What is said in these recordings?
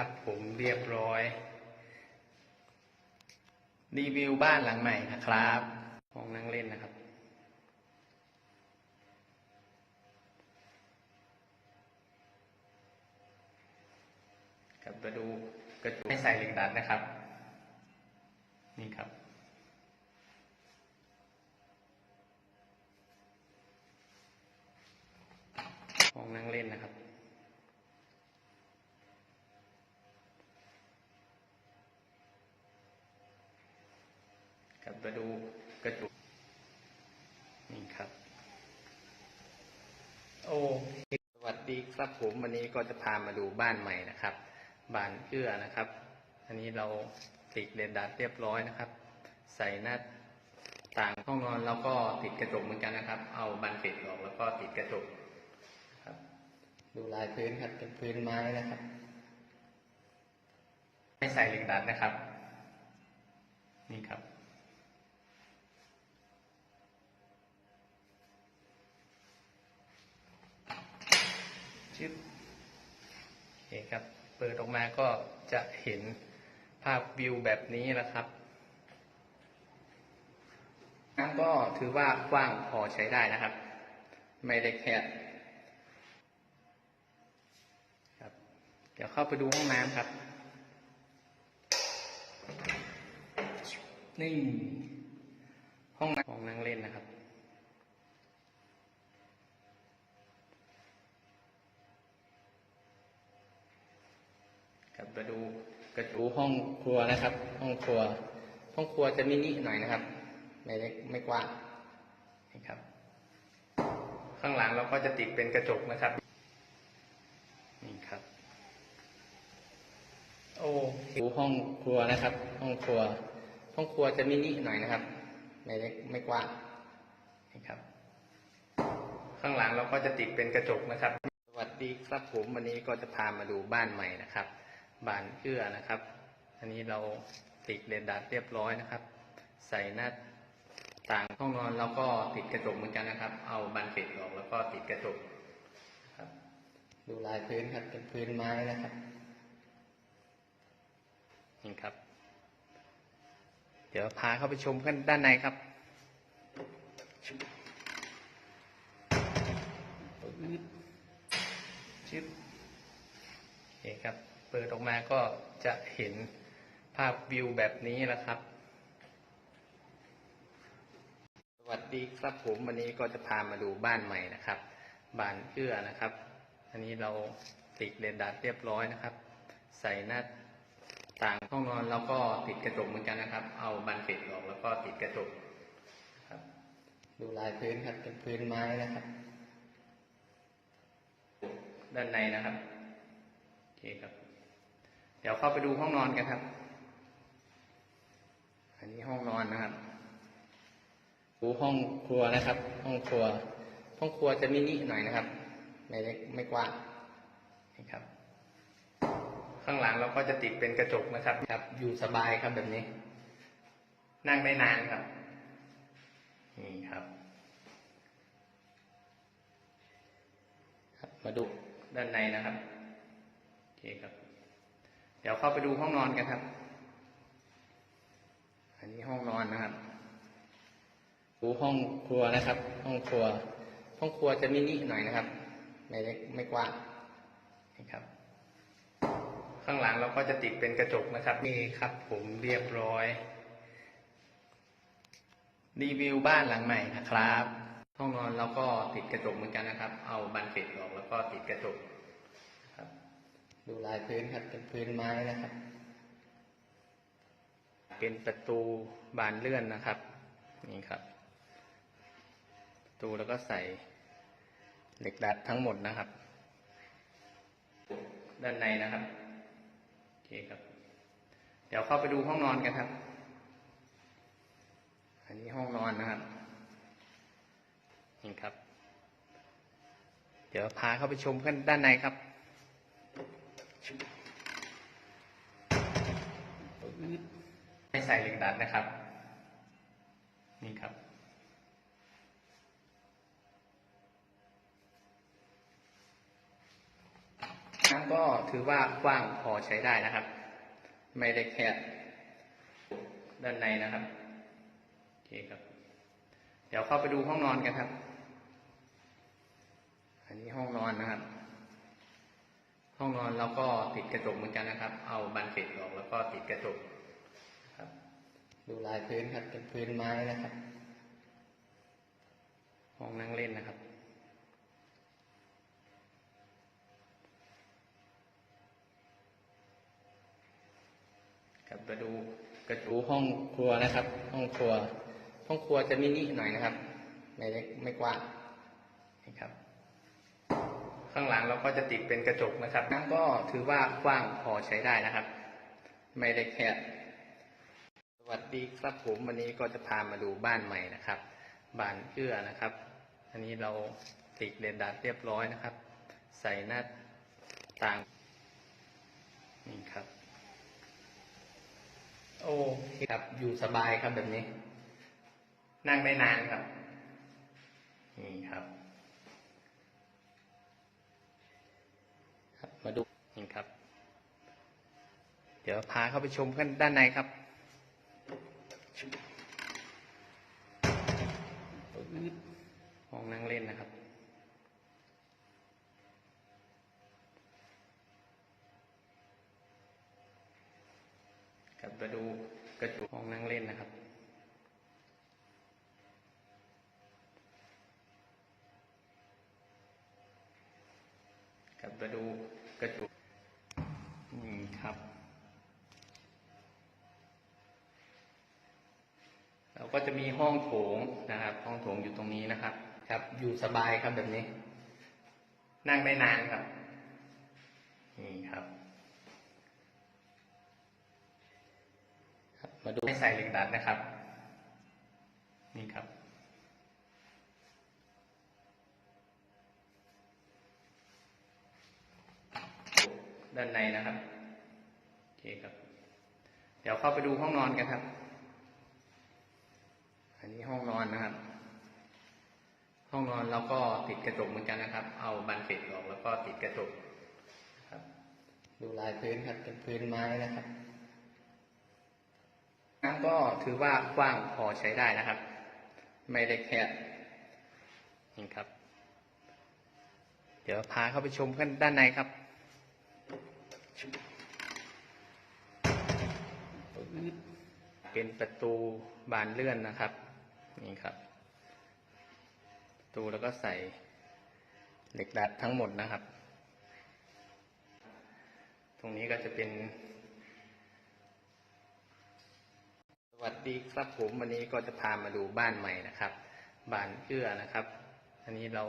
ครับผมเรียบร้อย รีวิวบ้านหลังใหม่นะครับห้องนั่งเล่นนะครับครับมาดูกระจกไม่ใส่เหล็กดัดนะครับ นี่ครับ ห้องนั่งเล่นนะครับ ครับมาดู กระจกนี่ครับ โอ้สวัสดีครับผมวันนี้ก็จะพามาดูบ้านใหม่นะครับ บ้านเอื้อนะครับ อันนี้เราติดเรนดัดเรียบร้อยนะครับ ใส่หน้าต่างห้องนอนแล้วก็ติดกระจกเหมือนกันนะครับ เอาบันปิดออกแล้วก็ติดกระจกครับ ดูลายพื้นครับเป็นพื้นไม้นะครับ ไม่ใส่เหล็กดัดนะครับ นี่ครับ ชึบโอเคครับ เปิดออกมาก็จะเห็นภาพวิวแบบนี้นะครับน้ำก็ถือว่ากว้างพอใช้ได้นะครับ ไม่ได้แคบครับ เดี๋ยวเข้าไปดูห้องน้ำครับ นี่ ห้องน้ำของนั่งเลนนะครับ ครับ มาดูกระจูห้องครัวนะครับ ห้องครัว ห้องครัวจะมินิหน่อยนะครับ ไม่เล็กไม่กว้างนี่ครับ ข้างหลังเราก็จะติดเป็นกระจกนะครับนี่ครับ โอ้ดูห้องครัวนะครับ ห้องครัว ห้องครัวจะมินิหน่อยนะครับ ไม่เล็กไม่กว้างนี่ครับ ข้างหลังเราก็จะติดเป็นกระจกนะครับ สวัสดีครับผมวันนี้ก็จะพามาดูบ้านใหม่นะครับ บานเอื้อนะครับ อันนี้เราติดเรนดัดเรียบร้อยนะครับ ใส่หน้าต่างห้องนอนแล้วก็ติดกระจกเหมือนกันนะครับ เอาบันปิดออกแล้วก็ติดกระจกครับ ดูลายพื้นครับเป็นพื้นไม้นะครับนี่ครับ เดี๋ยวพาเข้าไปชมกันด้านในครับชึบโอเคครับ ปิดออกมาก็จะเห็นภาพวิวแบบนี้นะครับ สวัสดีครับผมวันนี้ก็จะพามาดูบ้านใหม่นะครับบ้านเอื้อนะครับ อันนี้เราติดเรนดัดเรียบร้อยนะครับ ใส่หน้าต่างห้องนอนแล้วก็ติดกระจกเหมือนกันนะครับ เอาบันปิดออกแล้วก็ติดกระจกครับ ดูลายพื้นครับเป็นพื้นไม้นะครับ ด้านในนะครับโอเคครับ ดี๋ยวเข้าไปดูห้องนอนกันครับ อันนี้ห้องนอนนะครับดูห้องครัวนะครับ ห้องครัว ห้องครัวจะมินิหน่อยนะครับ ไม่เล็กไม่กว้างนี่ครับ ข้างหลังเราก็จะติดเป็นกระจกนะครับครับ อยู่สบายครับแบบนี้ นั่งได้นานครับ นี่ครับครับมาดูด้านในนะครับ โอเคครับ ดี๋ยวเข้าไปดูห้องนอนกันครับ อันนี้ห้องนอนนะครับดูห้องครัวนะครับ ห้องครัว ห้องครัวจะมินิหน่อยนะครับ ไม่เล็กไม่กว้างนี่ครับ ข้างหลังเราก็จะติดเป็นกระจกนะครับนี่ครับ ผมเรียบร้อย รีวิวบ้านหลังใหม่นะครับ ห้องนอนเราก็ติดกระจกเหมือนกันนะครับ เอาบันปิดออกแล้วก็ติดกระจกครับ ดูลายพื้นครับเป็นพื้นไม้นะครับ เป็นประตูบานเลื่อนนะครับนี่ครับประตูแล้วก็ใส่เหล็กดัดทั้งหมดนะครับ ด้านในนะครับโอเคครับ เดี๋ยวเข้าไปดูห้องนอนกันครับ อันนี้ห้องนอนนะครับนี่ครับ เดี๋ยวพาเข้าไปชมกันด้านในครับ ไม่ใส่เหล็กดัดนะครับ นี่ครับ น้ำก็ก็ถือว่ากว้างพอใช้ได้นะครับ ไม่ได้แคบด้านในนะครับโอเคครับ เดี๋ยวเข้าไปดูห้องนอนกันครับ อันนี้ห้องนอนนะครับ ห้องนอนเราก็ติดกระจกเหมือนกันนะครับ เอาบานเกล็ดออกแล้วก็ติดกระจกครับ ดูลายพื้นครับเป็นพื้นไม้นะครับ ห้องนั่งเล่นนะครับ ครับมาดูกระจูห้องครัวนะครับ ห้องครัว ห้องครัวจะมินิหน่อยนะครับ ไม่เล็กไม่กว้างนะครับ ข้างหลังเราก็จะติดเป็นกระจกนะครับนั่นก็ถือว่ากว้างพอใช้ได้นะครับ ไม่ได้แคบสวัสดีครับผมวันนี้ก็จะพามาดูบ้านใหม่นะครับบ้านเอื้อนะครับ อันนี้เราติดเรนดัดเรียบร้อยนะครับ ใส่หน้าต่างนี่ครับ โอ้ครับอยู่สบายครับแบบนี้ นั่งได้นานครับนี่ครับ มาดูนี่ครับ เดี๋ยวพาเข้าไปชมกันด้านในครับห้องนั่งเล่นนะครับครับมาดูกระจกห้องนั่งเล่นนะครับครับมาดู กระจกนี่ครับ เราก็จะมีห้องโถงนะครับ ห้องโถงอยู่ตรงนี้นะครับ ครับ อยู่สบายครับแบบนี้ นั่งได้นานครับ นี่ครับครับมาดูให้ใส่เหล็กดัดนะครับ นี่ครับ ด้านในนะครับโอเคครับ เดี๋ยวเข้าไปดูห้องนอนกันครับ อันนี้ห้องนอนนะครับ ห้องนอนเราก็ติดกระจกเหมือนกันนะครับ เอาบานเกล็ดออกแล้วก็ติดกระจกครับ ดูลายพื้นครับเป็นพื้นไม้นะครับน้ำก็ถือว่ากว้างพอใช้ได้นะครับ ไม่ได้แคบนี่ครับ เดี๋ยวพาเข้าไปชมกันด้านในครับ เป็นประตูบานเลื่อนนะครับ นี่ครับ ประตูแล้วก็ใส่เหล็กดัดทั้งหมดนะครับ ตรงนี้ก็จะเป็น สวัสดีครับผมวันนี้ก็จะพามาดูบ้านใหม่นะครับ บานเอื้อนะครับ อันนี้เรา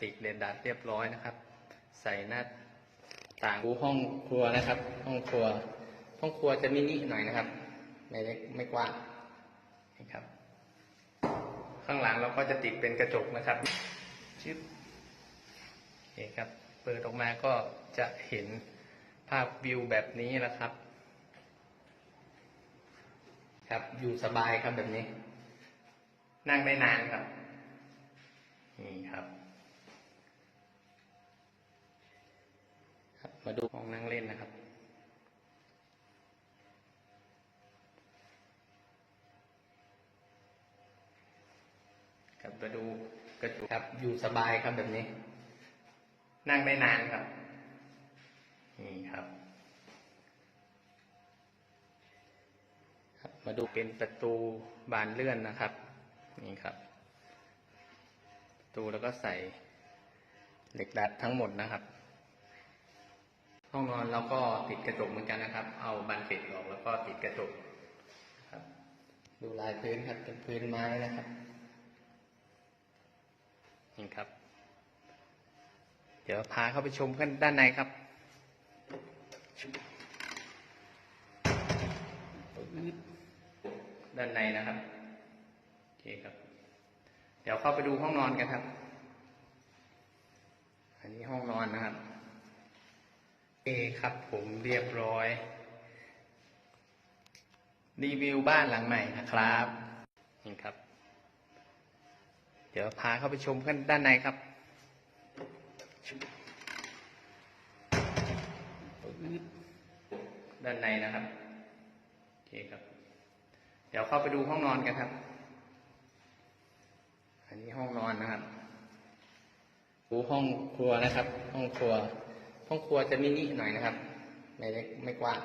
ติดเรนดัดเรียบร้อยนะครับ ใส่หน้า ต่างดูห้องครัวนะครับ ห้องครัว ห้องครัวจะมินิหน่อยนะครับ ไม่เล็กไม่กว้างนะครับ ข้างหลังเราก็จะติดเป็นกระจกนะครับชึบโอเคครับ เปิดออกมาก็จะเห็นภาพวิวแบบนี้แหละครับ ครับอยู่สบายครับแบบนี้ นั่งได้นานครับ นี่ครับ มาดูห้องนั่งเล่นนะครับ ครับมาดูกระจกครับอยู่สบายครับแบบนี้ นั่งได้นานครับ นี่ครับครับมาดูเป็นประตูบานเลื่อนนะครับ นี่ครับประตูแล้วก็ใส่เหล็กดัดทั้งหมดนะครับ ห้องนอนเราก็ติดกระจกเหมือนกันนะครับ เอาบานเกล็ดออกแล้วก็ติดกระจกครับ ดูลายพื้นครับเป็นพื้นไม้นะครับนี่ครับ เดี๋ยวพาเข้าไปชมกันด้านในครับด้านในนะครับโอเคครับ เดี๋ยวเข้าไปดูห้องนอนกันครับ อันนี้ห้องนอนนะครับ เคครับผมเรียบร้อย รีวิวบ้านหลังใหม่นะครับนี่ครับ เดี๋ยวพาเข้าไปชมกันด้านในครับด้านในนะครับโอเคครับ เดี๋ยวเข้าไปดูห้องนอนกันครับ อันนี้ห้องนอนนะครับดูห้องครัวนะครับ ห้องครัว ห้องครัวจะมินิหน่อยนะครับ ไม่เล็กไม่กว้าง